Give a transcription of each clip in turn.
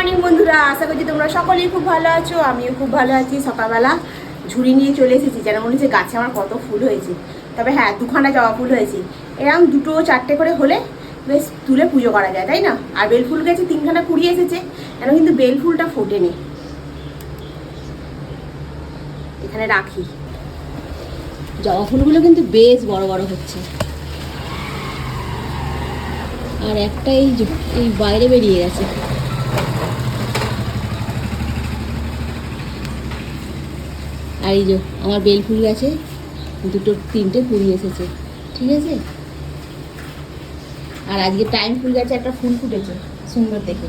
Morning বন্ধুরা। আশা করছি তোমরা সকলেই খুব ভালো আছো, আমিও খুব ভালো আছি। সকালবেলা ঝুড়ি নিয়ে চলে এসেছি, যেন মনে হচ্ছে গাছে আমার কত ফুল হয়েছে। তবে হ্যাঁ দুখানা জবা ফুল হয়েছে। এরকম দুটো চারটে করে হলে বেশ তুলে পুজো করা যায়, তাই না? আর বেল ফুল গেছে তিনখানা কুড়ি এসেছে এখন কিন্তু বেল ফুলটা ফোটেনি। এখানে রাখি। জবা ফুলগুলো কিন্তু বেশ বড় বড় হচ্ছে। আর একটা এই বাইরে বেরিয়ে গেছে। আর এই যে, আমার বেল ফুল গেছে দুটো, তিনটে কুড়ি এসেছে, ঠিক আছে? আর আজকে টাইম ফুল গেছে, একটা ফুল ফুটেছে, সুন্দর দেখে।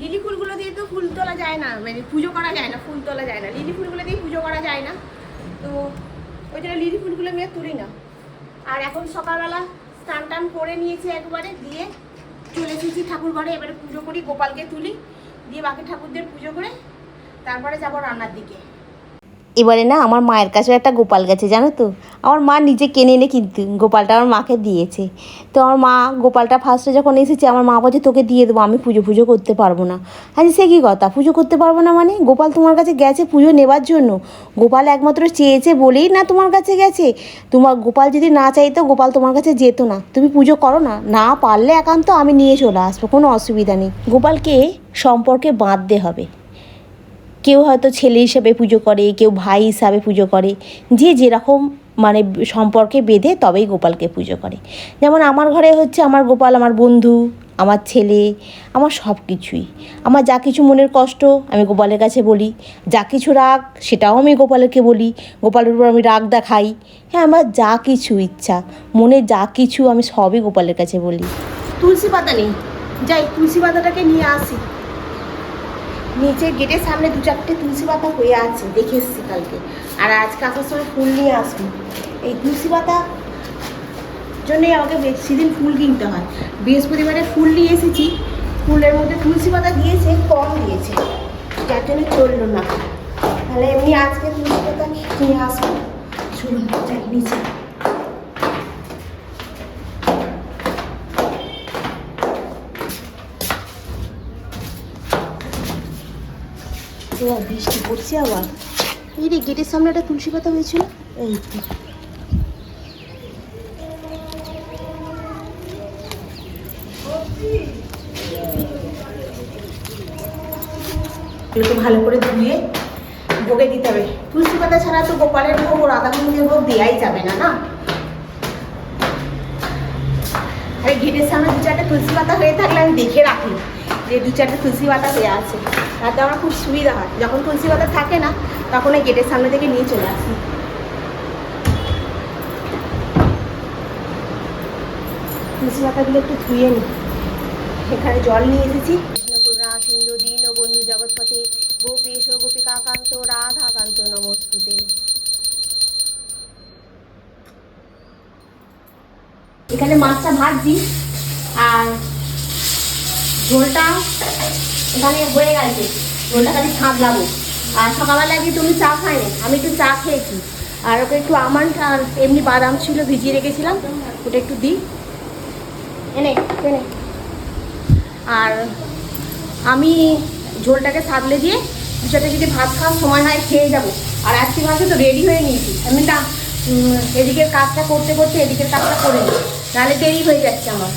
লিলি ফুলগুলো দিয়ে তো ফুল তোলা যায় না মানে পুজো করা যায় না, ফুল তোলা যায় না। লিলি ফুলগুলো দিয়ে পুজো করা যায় না, তো ওই জন্য লিলি ফুলগুলো আমি তুলি না। আর এখন সকালবেলা স্নান টান করে নিয়েছি একবারে, দিয়ে চলে এসেছি ঠাকুর ঘরে। এবারে পুজো করি, গোপালকে তুলি, দিয়ে বাকি ঠাকুরদের পুজো করে তারপরে যাব রান্নার দিকে। এবারে না আমার মায়ের কাছেও একটা গোপাল গেছে, জানো তো? আমার মা নিজে কেনে এনে কিন্তু, গোপালটা আমার মাকে দিয়েছে। তো আমার মা গোপালটা ফার্স্টে যখন এসেছে, আমার মা বলছে, তোকে দিয়ে দেবো, আমি পুজো পুজো করতে পারব না। আচ্ছা সে কী কথা? পুজো করতে পারব না মানে? গোপাল তোমার কাছে গেছে পুজো নেবার জন্য? গোপাল একমাত্র চেয়েছে বলেই না তোমার কাছে গেছে? তোমার গোপাল যদি না চাইতো, গোপাল তোমার কাছে যেত না। তুমি পুজো করো না। না পারলে একান্ত আমি নিয়ে চলে আসব, কোনো অসুবিধা নেই। গোপালকে সম্পর্কে বাঁধতে হবে। কেউ হয়তো ছেলে হিসাবে পুজো করে, কেউ ভাই হিসাবে পুজো করে। যে যেরকম মানে সম্পর্কে বেঁধে তবেই গোপালকে পুজো করে। যেমন আমার ঘরে হচ্ছে আমার গোপাল, আমার বন্ধু, আমার ছেলে, আমার সব কিছুই। আমার যা কিছু মনের কষ্ট আমি গোপালের কাছে বলি। যা কিছু রাগ সেটাও আমি গোপালকে বলি। গোপালের উপর আমি রাগ দেখাই। হ্যাঁ আমার যা কিছু ইচ্ছা, মনে যা কিছু আমি সবই গোপালের কাছে বলি। তুলসী পাতা নেই। যাই, তুলসী পাতাটাকে নিয়ে আসি। নিচে গেটের সামনে দু চারটে তুলসী পাতা হয়ে আছে, দেখে এসেছি কালকে। আর আজকে আসার সময় ফুল নিয়ে আসব। এই তুলসী পাতা জন্যই আমাকে বেশি দিন ফুল কিনতে হয়। বৃহস্পতিবারে ফুল নিয়ে এসেছি, ফুলের মধ্যে তুলসী পাতা দিয়েছে, কম দিয়েছে। যার জন্য চলল না। তাহলে এমনি আজকে তুলসী পাতা নিয়ে আসব। চলুন যাই নিচে। ও বৃষ্টি পড়ছে আবার। এই রে, গেটের সামনে একটা তুলসী পাতা হয়েছিল। এই তো। ভালো করে ধুয়ে ভোগে দিতে হবে। তুলসী পাতা ছাড়া তো গোপালের ভোগ ও রাধাকুণ্ডের ভোগ দেওয়াই যাবে না না? আরে, গেটের সামনে দু চারটে তুলসী পাতা হয়ে থাকলে আমি দেখে রাখি। যে দু চারটে তুলসী পাতা দেওয়া আছে তাতে আমার খুব সুবিধা হয়। যখন তুলসী পাতা থাকে না তখন ওই গেটের সামনে থেকে নিয়ে চলে আসি। তুলসী পাতাগুলো একটু ধুয়ে নিই এখানে জল নিয়ে এসেছি। সিন্ধু দীন বন্ধু জগৎপথে গোপেশ গোপিকাকান্ত রাধাকান্ত নমস্তুতে। এখানে মাছটা ভাজছি আর ঝোলটা এখানে হয়ে গেছে। ঝোলটা খালি ছাঁদলাবো আর সকালবেলা গিয়ে তুমি চা খায়নি আমি একটু চা খেয়েছি। আর ওকে একটু আমন্ড, আর এমনি বাদাম ছিল ভিজিয়ে রেখেছিলাম, ওটা একটু দিই। এনে এনে। আর আমি ঝোলটাকে সাদলে দিয়ে দু যদি ভাত খাওয়ার সময় হয় খেয়ে যাব। আর আজকে মাসে তো রেডি হয়ে নিয়েছি। আমি না এদিকের কাজটা করতে করতে এদিকের কাজটা করে নিই। নাহলে দেরি হয়ে যাচ্ছে আমার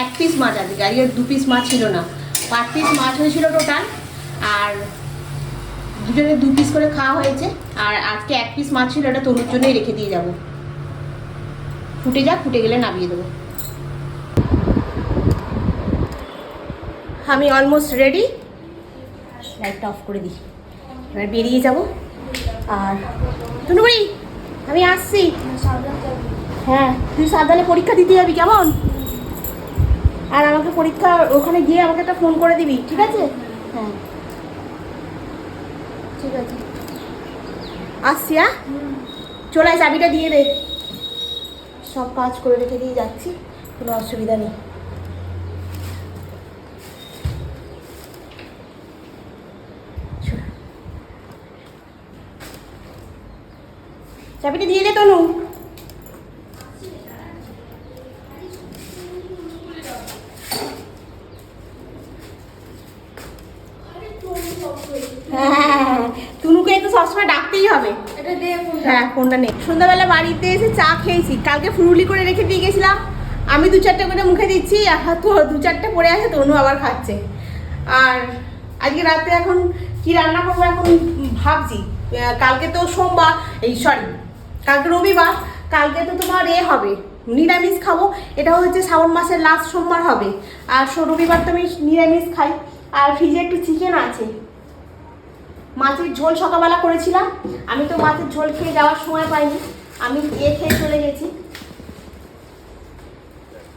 এক পিস মাছ আজকে আজকে দু পিস মাছ ছিল না। পাঁচ পিস মাছ হয়েছিল টোটাল আর দুজনে দু পিস করে খাওয়া হয়েছে, আর আজকে এক পিস মাছ ছিল, এটা তনুর জন্যই রেখে দিয়ে যাব। ফুটে যাক, ফুটে গেলে নামিয়ে দেবো। আমি অলমোস্ট রেডি লাইটটা অফ করে দিই। এবার বেরিয়ে যাব। আর তনুবড়ি আমি আসছি। হ্যাঁ তুই সাবধানে পরীক্ষা দিতে যাবি, কেমন? আর আমাকে পরীক্ষা ওখানে গিয়ে আমাকে একটা ফোন করে দিবি ঠিক আছে? হ্যাঁ। ঠিক আছে। আসছি হ্যাঁ চলে চাবিটা দিয়ে দে। সব কাজ করে রেখে দিয়ে যাচ্ছি কোনো অসুবিধা নেই। চাবিটা দিয়ে দে তনু। ফোনটা। নেই। সন্ধ্যাবেলা বাড়িতে এসে চা খেয়েছি। কালকে ফুরুলি করে রেখে দিয়ে গেছিলাম। আমি দু চারটে করে মুখে দিচ্ছি, আর তো দু চারটে পড়ে আছে, তনু আবার খাচ্ছে। আর আজকে রাতে এখন কি রান্না করব এখন ভাবছি। কালকে তো সোমবার, এই সরি কালকে রবিবার, কালকে তো তোমার এ হবে, নিরামিষ খাব। এটা হচ্ছে শ্রাবণ মাসের লাস্ট সোমবার হবে। আর রবিবার তো আমি নিরামিষ খাই। আর ফ্রিজে একটু চিকেন আছে। মাছের ঝোল সকালবেলা করেছিলাম। আমি তো মাছের ঝোল খেয়ে যাওয়ার সময় পাইনি। আমি এ খেয়ে চলে গেছি।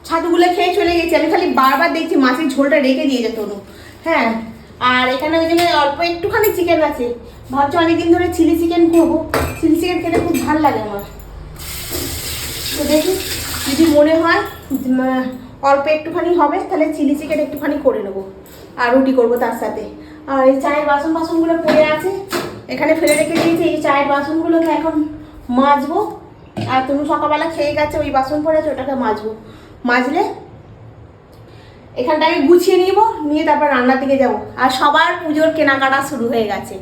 ছাতুগুলো খেয়ে চলে গেছি। আমি খালি বারবার দেখছি মাছের ঝোলটা রেখে দিয়ে যেত হ্যাঁ আর এখানে ওই জন্য অল্প একটুখানি চিকেন আছে। ভাবছি অনেকদিন ধরে চিলি চিকেন করব। চিলি চিকেন খেতে খুব ভালো লাগে আমার। তো দেখি, যদি মনে হয় অল্প একটুখানি হবে, তাহলে চিলি চিকেন একটুখানি করে নেব। আর রুটি করব তার সাথে। আর এই চায়ের বাসন বাসনগুলো পড়ে আছে। এখানে ফেলে রেখে দিয়েছি, এই চায়ের বাসনগুলোকে এখন মাজবো। আর তুমি সকালবেলা খেয়ে গেছে, ওই বাসন পড়ে ওটাকে মাজবো। মাজলে এখানটাকে গুছিয়ে নিব, নিয়ে তারপর রান্নার দিকে যাব। আর সবার পুজোর কেনাকাটা শুরু হয়ে গেছে।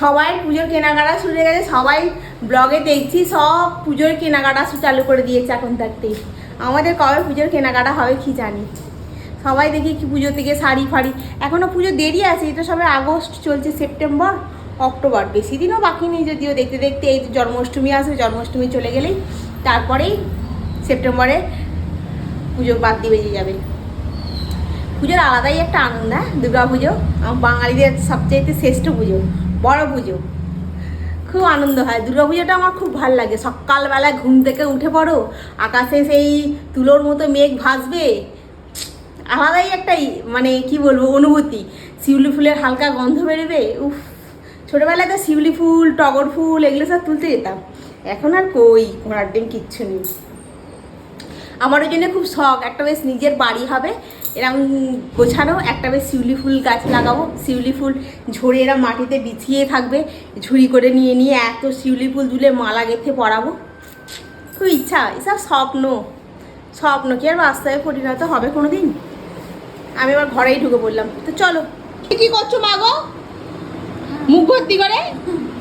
সবাই পুজোর কেনাকাটা শুরু হয়ে গেছে, সবাই ব্লগে দেখছি, সব পুজোর কেনাকাটা চালু করে দিয়েছে এখন থাকতেই। আমাদের কবে পুজোর কেনাকাটা হবে কি জানি। সবাই দেখি কি পুজো থেকে শাড়ি ফাড়ি। এখনও পুজো দেরি আছে, এটা সবে আগস্ট, চলছে সেপ্টেম্বর, অক্টোবর। বেশি দিনও বাকি নেই যদিও, দেখতে দেখতে এই জন্মাষ্টমী আসবে জন্মাষ্টমী চলে গেলেই তারপরেই সেপ্টেম্বরে পুজো বাড়তি বেজে যাবে। পুজোর আলাদাই একটা আনন্দ হ্যাঁ? দুর্গা পুজো, আমার বাঙালিদের সবচেয়ে শ্রেষ্ঠ পুজো, বড় পুজো। খুব আনন্দ হয়। দুর্গা পুজোটা আমার খুব ভালো লাগে। সকালবেলা ঘুম থেকে উঠে পড়ো, আকাশে সেই তুলোর মতো মেঘ ভাসবে আলাদাই একটা মানে কি বলব, অনুভূতি। শিউলি ফুলের হালকা গন্ধ বেরোবে, উফ। ছোটোবেলায় তো শিউলি ফুল, টগর ফুল, এগুলো সব তুলতে যেতাম। এখন আর কই, ঘোড়ার ডিম কিচ্ছু নেই। আমার ওই জন্য খুব শখ, একটা বেশ নিজের বাড়ি হবে এরকম গোছানো, একটা বেশ শিউলি ফুল গাছ লাগাবো। শিউলি ফুল ঝরে এরা মাটিতে বিছিয়ে থাকবে, ঝুড়ি করে নিয়ে নিয়ে এত শিউলি ফুল তুলে মালা গেঁথে পরাবো। খুব ইচ্ছা, এসব স্বপ্ন। স্বপ্ন কি আর বাস্তবে পরিণত হবে কোনো দিন আমি আমার ঘরেই ঢুকে পড়লাম। তো চলো। কি করছ মাগো মুখ ভর্তি করে?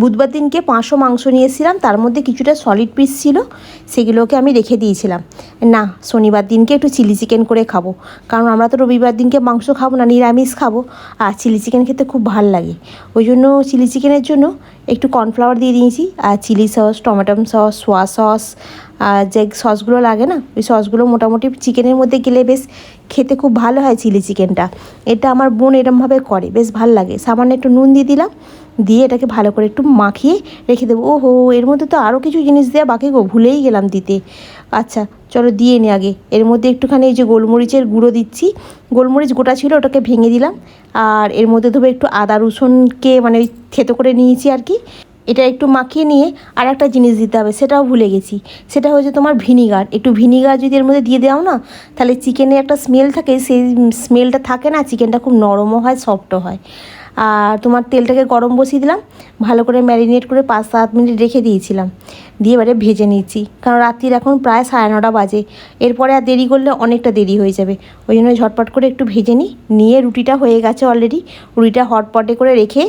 বুধবার দিনকে পাঁচশো মাংস নিয়েছিলাম, তার মধ্যে কিছুটা সলিড পিস ছিল, সেগুলোকে আমি রেখে দিয়েছিলাম। না, শনিবার দিনকে একটু চিলি চিকেন করে খাব, কারণ আমরা তো রবিবার দিনকে মাংস খাব না, নিরামিষ খাব, আর চিলি চিকেন খেতে খুব ভালো লাগে। ওই জন্য চিলি চিকেনের জন্য একটু কর্নফ্লাওয়ার দিয়ে দিয়েছি, আর chilli sauce tomato sauce soya sauce যে সসগুলো লাগে না, ওই সসগুলো মোটামুটি চিকেনের মধ্যে গেলে বেশ খেতে খুব ভালো হয় চিলি চিকেনটা এটা আমার বোন এরমভাবে করে, বেশ ভালো লাগে। সামান্য একটু নুন দিয়ে দিলাম দিয়ে এটাকে ভালো করে একটু মাখিয়ে রেখে দেবো। ওহো, এর মধ্যে তো আরও কিছু জিনিস দেওয়া বাকি গো, ভুলেই গেলাম দিতে। আচ্ছা চলো দিয়ে নি আগে। এর মধ্যে একটুখানি এই যে গোলমরিচের গুঁড়ো দিচ্ছি। গোলমরিচ গোটা ছিল, ওটাকে ভেঙে দিলাম। আর এর মধ্যে দেবো একটু আদা রসুনকে মানে ওই থেতো করে নিয়েছি আর কি। এটা একটু মাখিয়ে নিয়ে আর একটা জিনিস দিতে হবে, সেটাও ভুলে গেছি। সেটা হচ্ছে তোমার ভিনিগার। একটু ভিনিগার যদি এর মধ্যে দিয়ে দাও না, তাহলে চিকেনে একটা স্মেল থাকে, সেই স্মেলটা থাকে না, চিকেনটা খুব নরমও হয় সফটও হয়। আর তোমার তেলটাকে গরম বসিয়ে দিলাম, ভালো করে ম্যারিনেট করে পাঁচ সাত মিনিট রেখে দিয়েছিলাম। দিয়ে এবারে ভেজে নিচ্ছি, কারণ রাত্রির এখন প্রায় সাড়ে নটা বাজে। এরপরে আর দেরি করলে অনেকটা দেরি হয়ে যাবে। ওই জন্য ঝটপট করে একটু ভেজে নিই, নিয়ে রুটিটা হয়ে গেছে অলরেডি রুটিটা হটপটে করে রেখে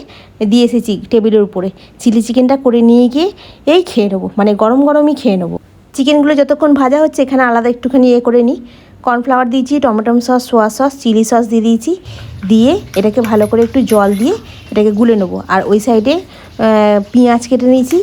দিয়ে এসেছি টেবিলের উপরে। চিলি চিকেনটা করে নিয়ে গিয়ে এই খেয়ে নেব মানে গরম গরমই খেয়ে নেব। চিকেনগুলো যতক্ষণ ভাজা হচ্ছে, এখানে আলাদা একটুখানি ইয়ে করে নিই। কর্নফ্লাওয়ার দিয়েছি, tomato sauce, soya sauce, chilli sauce দিয়ে দিয়েছি। দিয়ে এটাকে ভালো করে একটু জল দিয়ে এটাকে গুলে নেব। আর ওই সাইডে পেঁয়াজ কেটে নিয়েছি।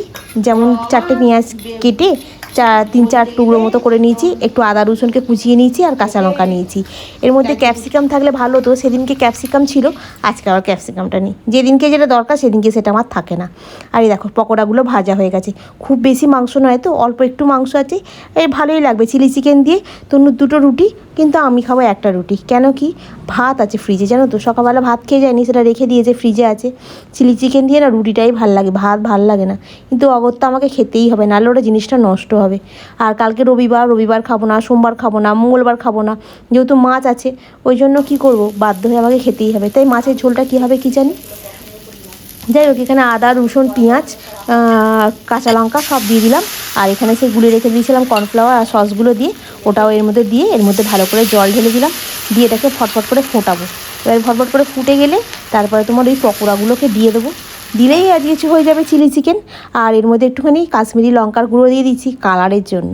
যেমন চারটে পেঁয়াজ কেটে চা তিন চার টুকরো মতো করে নিয়েছি। একটু আদা রসুনকে কুচিয়ে নিয়েছি আর কাঁচা লঙ্কা নিয়েছি। এর মধ্যে ক্যাপসিকাম থাকলে ভালো হতো। সেদিনকে ক্যাপসিকাম ছিল আজকে আবার ক্যাপসিকামটা নেই। যেদিনকে যেটা দরকার সেদিনকে সেটা আমার থাকে না। আর এই দেখো পকোড়াগুলো ভাজা হয়ে গেছে। খুব বেশি মাংস নয় তো অল্প একটু মাংস আছে। এই ভালোই লাগবে। চিলি চিকেন দিয়ে তনু দুটো রুটি কিন্তু আমি খাব একটা রুটি। কেন কি? ভাত আছে ফ্রিজে জানো তো? সকালবেলা ভাত খেয়ে যায়নি সেটা রেখে দিয়েছে ফ্রিজে আছে। চিলি চিকেন দিয়ে না রুটিটাই ভালো লাগে, ভাত ভালো লাগে না। কিন্তু অগত্যা আমাকে খেতেই হবে, নাহলে ওটা জিনিসটা নষ্ট হবে। আর কালকে রবিবার রবিবার খাব না, সোমবার খাব না, মঙ্গলবার খাব না, যেহেতু মাছ আছে, ওই জন্য কী করব? বাধ্য হয়ে আমাকে খেতেই হবে। তাই মাছের ঝোলটা কী হবে কি জানি? যাই হোক, এখানে আদা, রসুন, পেঁয়াজ কাঁচা লঙ্কা সব দিয়ে দিলাম। আর এখানে সেই গুলে রেখে দিয়েছিলাম কর্নফ্লাওয়ার আর সসগুলো দিয়ে, ওটাও এর মধ্যে দিয়ে, এর মধ্যে ভালো করে জল ঢেলে দিলাম। দিয়ে এটাকে ফটফট করে ফোটাবো। এবার ফটফট করে ফুটে গেলে তারপরে তোমার ওই পকোড়াগুলোকে দিয়ে দেবো। দিলেই আজ কিছু হয়ে যাবে চিলি চিকেন। আর এর মধ্যে একটুখানি কাশ্মীরি লঙ্কার গুঁড়ো দিয়ে দিচ্ছি কালারের জন্য।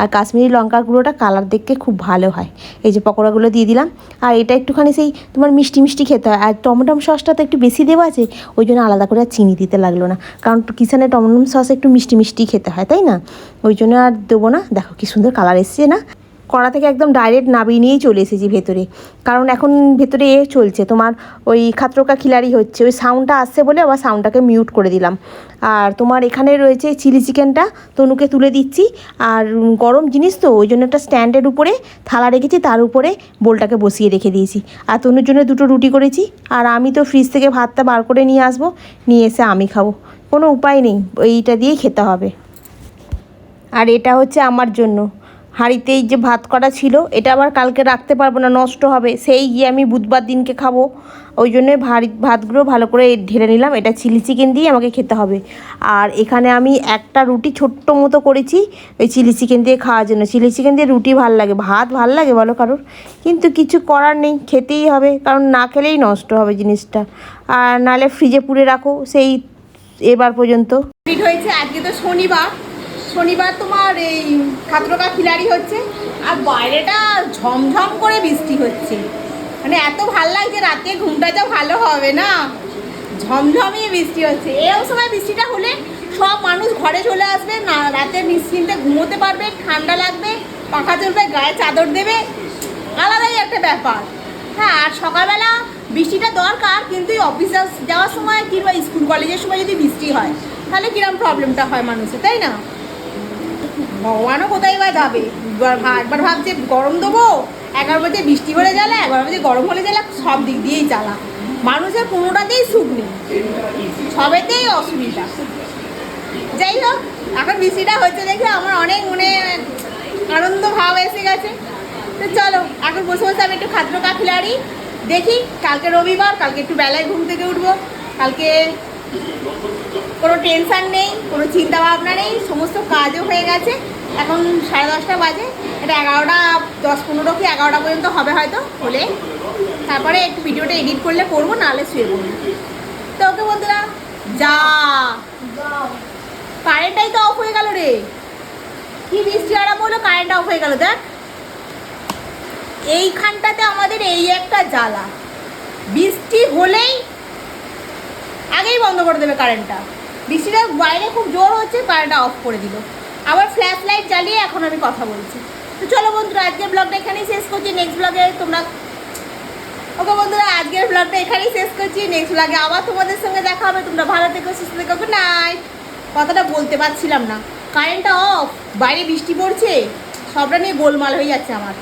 আর কাশ্মীরি লঙ্কার গুঁড়োটা কালার দেখতে খুব ভালো হয়। এই যে পকোড়াগুলো দিয়ে দিলাম। আর এটা একটুখানি সেই তোমার মিষ্টি মিষ্টি খেতে হয়। আর টমেটম সসটা তো একটু বেশি দেওয়া আছে, ওই জন্য আলাদা করে আর চিনি দিতে লাগল না। কারণ কিষানে টমেটম সস একটু মিষ্টি মিষ্টি খেতে হয়, তাই না? ওই জন্য আর দেবো না। দেখো কি সুন্দর কালার এসছে না? কড়া থেকে একদম ডাইরেক্ট নাবিয়ে নিয়েই চলে এসেছি ভেতরে। কারণ এখন ভেতরে এ চলছে, তোমার ওই খাত্রকা খিলাড়ি হচ্ছে, ওই সাউন্ডটা আসছে বলে আবার সাউন্ডটাকে মিউট করে দিলাম। আর তোমার এখানে রয়েছে চিলি চিকেনটা তনুকে তুলে দিচ্ছি। আর গরম জিনিস তো, ওই জন্য একটা স্ট্যান্ডের উপরে থালা রেখেছি, তার উপরে বোলটাকে বসিয়ে রেখে দিয়েছি। আর তনুর জন্য দুটো রুটি করেছি। আর আমি তো ফ্রিজ থেকে ভাতটা বার করে নিয়ে আসব, নিয়ে এসে আমি খাব। কোনো উপায় নেই, এইটা দিয়েই খেতে হবে। আর এটা হচ্ছে আমার জন্য। হাঁড়িতে এই যে ভাত করা ছিল, এটা আবার কালকে রাখতে পারব না, নষ্ট হবে। সেই গিয়ে আমি বুধবার দিনকে খাব। ওই জন্য ভারী ভাতগুলো ভালো করে ঢেলে নিলাম। এটা চিলি চিকেন দিয়ে আমাকে খেতে হবে। আর এখানে আমি একটা রুটি ছোট্ট মতো করেছি, ওই চিলি চিকেন দিয়ে খাওয়ার জন্য। চিলি চিকেন দিয়ে রুটি ভালো লাগে। ভাত ভালো লাগে বলো কারোর। কিন্তু কিছু করার নেই, খেতেই হবে। কারণ না খেলেই নষ্ট হবে জিনিসটা। আর নাহলে ফ্রিজে পুড়ে রাখো, সেই এবার পর্যন্ত। হয়েছে। আজকে তো শনিবার। শনিবার তোমার এই খাত্রকা খিলাড়ি হচ্ছে, আর বাইরেটা ঝমঝম করে বৃষ্টি হচ্ছে। মানে এত ভালো লাগছে, রাতে ঘুমটা যা ভালো হবে না। ঝমঝমিয়ে বৃষ্টি হচ্ছে। এও সময় বৃষ্টিটা হলে সব মানুষ ঘরে চলে আসবে, না, রাতে নিশ্চিন্তে ঘুমোতে পারবে, ঠান্ডা লাগবে, পাখা চলবে গায়ে চাদর দেবে। আলাদাই একটা ব্যাপার। হ্যাঁ আর সকালবেলা বৃষ্টিটা দরকার, কিন্তু এই অফিস যাওয়ার সময় কিংবা স্কুল কলেজের সময় যদি বৃষ্টি হয়, তাহলে কিরম প্রবলেমটা হয় মানুষের, তাই না? ভগবানও কোথায় বা যাবে? একবার ভাবছে, গরম দেবো? একবার বলছে বৃষ্টি হলে জ্বালা একবার বলছে গরম হলে জ্বালা, সব দিক দিয়েই জ্বালা। মানুষের কোনোটাতেই সুখ নেই। সবেতেই অসুবিধা। যাই হোক, এখন বৃষ্টিটা হচ্ছে দেখে আমার অনেক মনে আনন্দ ভাব এসে গেছে। তো চলো, এখন বসে বসে আমি একটু খাদ্য কাখিলাড়ি দেখি, কালকে রবিবার, কালকে একটু বেলায় ঘুম থেকে উঠবো। কালকে কোনো টেনশন নেই, কোনো চিন্তা ভাবনা নেই, সমস্ত কাজও হয়ে গেছে। এখন সাড়ে দশটা বাজে, এটা এগারোটা দশ পনেরো কি এগারোটা পর্যন্ত হবে হয়তো, হলে। তারপরে একটু ভিডিওটা এডিট করলে করব, নাহলে শুয়ে পড়ব। তো ওকে বন্ধুরা, যা। কারেন্টটাই তো অফ হয়ে গেল রে। কি বৃষ্টি আরাম হলো, কারেন্ট অফ হয়ে গেল, দেখ। এইখানটাতে আমাদের এই একটা জ্বালা। বৃষ্টি হলেই আগেই বন্ধ করে দেবে কারেন্টটা। বৃষ্টিটা বাইরে খুব জোর হচ্ছে কারেন্টটা অফ করে দিল। আবার ফ্ল্যাশ লাইট জ্বালিয়ে এখন আমি কথা বলছি। তো চলো বন্ধুরা, আজকের ব্লগটা এখানেই শেষ করছি। নেক্সট ব্লগে তোমরা ওকে বন্ধুরা, আজকের ব্লগটা এখানেই শেষ করছি। নেক্সট ব্লগে আবার তোমাদের সঙ্গে দেখা হবে। তোমরা ভালো থেকো, সুস্থ থেকো। গুড নাইট কথাটা বলতে পারছিলাম না। কারেন্টটা অফ বাইরে বৃষ্টি পড়ছে। সবটা নিয়ে গোলমাল হয়ে যাচ্ছে আমার।